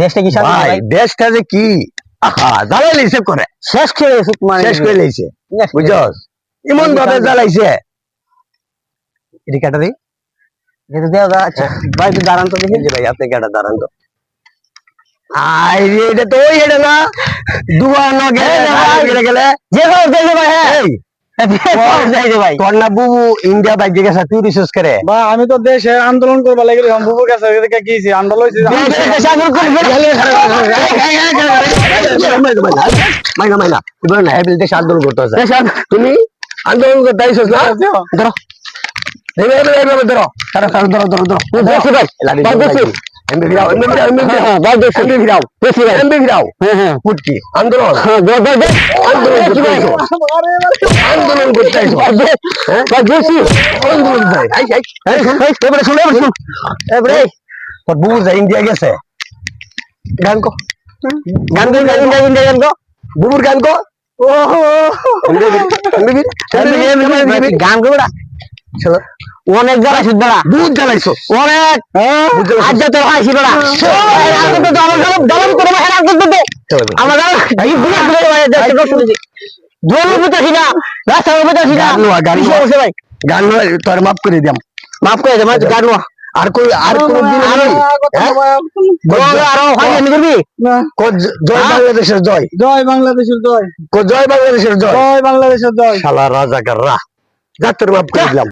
দেশটা কি ভাই দেশটা যে কি? জ্বালাইলে হিসেব করে। শেষ করে মানে শেষ করে লইছে বুঝছস এমন ভাবে জ্বালাইছে। এটি কাটা দিই আচ্ছা ভাই দাঁড়ান তো দেখি। ভাই আপনি কাটা দাঁড়ান তো। আই এটা তো ওই এটা না। দুয়া ন গেলে যে ভাই হ্যাঁ। আমি তো দেশে আন্দোলন করবার লাগে বুবুর কাছে গিয়েছি আন্দোলন মাইনা মাইনা দেশে আন্দোলন করতে তুমি আন্দোলন করতে না ধরো ধরো ধরো ধরো ধরো ধরো ধরো अंबे गिराओ अंबे गिराओ अंबे गिराओ बात देख अंबे गिराओ देख गिराओ अंबे गिराओ हाँ हाँ फुट की आंदोलन हाँ दो दो दो आंदोलन को तैसो आंदोलन को तैसो बात देसी आंदोलन भाई आई आई आई ए बड़े सुन ए बड़े सुन ए बड़े पर बूज है इंडिया कैसे गान को गान को गान को गान को बूर गान को ओहो अंबे गिर अंबे गिर गान को बड़ा অনেক জ্বালাইছো দাঁড়া বহুত জ্বালাইছো। অনেক। আজ তো গান তোর মাফ মাফ জয়। বাংলাদেশের জয়। জয় বাংলাদেশের জয়। জয় বাংলাদেশের জয়। জয় বাংলাদেশের করে দিলাম।